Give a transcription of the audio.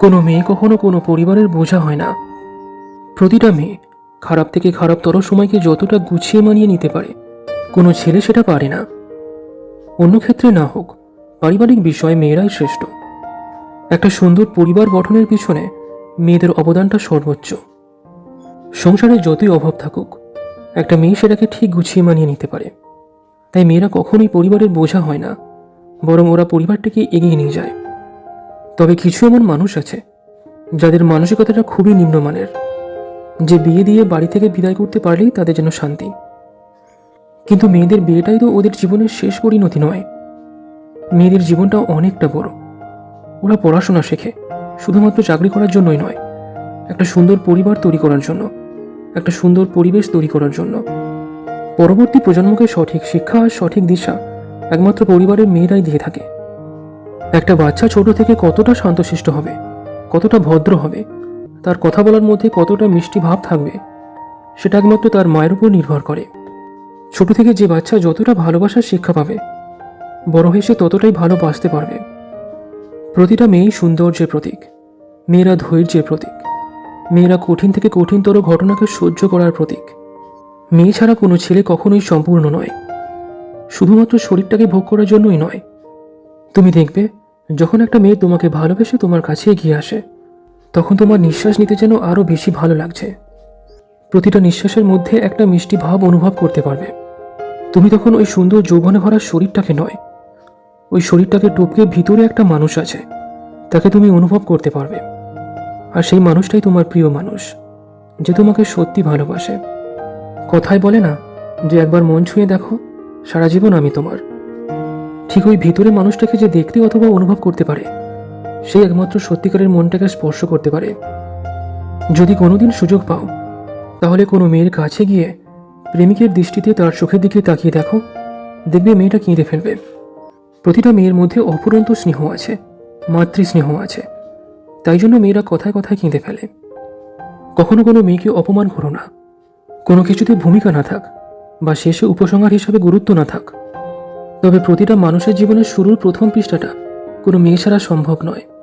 কোনো মেয়ে কখনো কোনো পরিবারের বোঝা হয় না। প্রতিটা মেয়ে খারাপ থেকে খারাপতর সময়কে যতটা গুছিয়ে মানিয়ে নিতে পারে, কোনো ছেলে সেটা পারে না। অন্য ক্ষেত্রে না হোক, পারিবারিক বিষয়ে মেয়েরাই শ্রেষ্ঠ। একটা সুন্দর পরিবার গঠনের পিছনে মেয়েদের অবদানটা সর্বোচ্চ। সংসারে যতই অভাব থাকুক, একটা মেয়ে সেটাকে ঠিক গুছিয়ে মানিয়ে নিতে পারে। তাই মেয়েরা কখনোই পরিবারের বোঝা হয় না, বরং ওরা পরিবারটাকে এগিয়ে নিয়ে যায়। তবে কিছু এমন মানুষ আছে, যাদের মানসিকতাটা খুবই নিম্নমানের, যে বিয়ে দিয়ে বাড়ি থেকে বিদায় করতে পারলেই তাদের যেন শান্তি। কিন্তু মেয়েদের বিয়েটাই তো ওদের জীবনের শেষ পরিণতি নয়। মেয়েদের জীবনটা অনেকটা বড়। ওরা পড়াশোনা শেখে, শুধুমাত্র চাকরি করার জন্যই নয়, একটা সুন্দর পরিবার তৈরি করার জন্য, একটা সুন্দর পরিবেশ তৈরি করার জন্য। পরবর্তী প্রজন্মকে সঠিক শিক্ষা আর সঠিক দিশা একমাত্র পরিবারের মেয়েরাই দিয়ে থাকে। একটা বাচ্চা ছোট থেকে কতটা শান্তশিষ্ট হবে, কতটা ভদ্র হবে, তার কথা বলার মধ্যে কতটা মিষ্টি ভাব থাকবে, সেটা একমাত্র তার মায়ের উপর নির্ভর করে। ছোট থেকে যে বাচ্চা যতটা ভালোবাসার শিক্ষা পাবে, বড় হয়ে সে ততটাই ভালোবাসতে পারবে। প্রতিটা মেয়েই সৌন্দর্যের প্রতীক, মেয়েরা ধৈর্যের প্রতীক, মেয়েরা কঠিন থেকে কঠিনতর ঘটনাকে সহ্য করার প্রতীক। মেয়ে ছাড়া কোনো ছেলে কখনোই সম্পূর্ণ নয়, শুধুমাত্র শরীরটাকে ভোগ করার জন্যই নয় তুমি দেখবে, যখন একটা মেয়ে তোমাকে ভালোবেসে তোমার কাছে এগিয়ে আসে, তখন তোমার নিঃশ্বাস নিতে যেন আরও বেশি ভালো লাগছে। প্রতিটা নিঃশ্বাসের মধ্যে একটা মিষ্টি ভাব অনুভব করতে পারবে। তুমি তখন ওই সুন্দর যৌবনে ভরা শরীরটাকে নয়, ওই শরীরটাকে টপকে ভিতরে একটা মানুষ আছে, তাকে তুমি অনুভব করতে পারবে। আর সেই মানুষটাই তোমার প্রিয় মানুষ, যে তোমাকে সত্যি ভালোবাসে। কথায় বলে না যে, একবার মন ছুঁয়ে দেখো, সারা জীবন আমি তোমার। ঠিক ওই ভিতরে মানুষটাকে যে দেখতে অথবা অনুভব করতে পারে সেই একমাত্র সত্যিকারের মনটাকে স্পর্শ করতে পারে। যদি কোনোদিন সুযোগ পাও, তাহলে কোনো মেয়ের কাছে গিয়ে প্রেমিকের দৃষ্টিতে তার চোখের দিকে তাকিয়ে দেখো। দেখবে মেয়েটা কেঁদে ফেলবে। প্রতিটা মেয়ের মধ্যে অফুরন্ত স্নেহ আছে মাতৃ স্নেহ আছে। তাই জন্য মেয়েরা কথায় কথায় কেঁদে ফেলে। কখনো কোনো মেয়েকে অপমান করো না। কোনো কিছুতে ভূমিকা না থাক বা শেষে উপসংহার হিসাবে গুরুত্ব না থাক। তবে প্রতিটা মানুষের জীবনের শুরুর প্রথম পৃষ্ঠাটা কোনো মেয়ে ছাড়া সম্ভব নয়।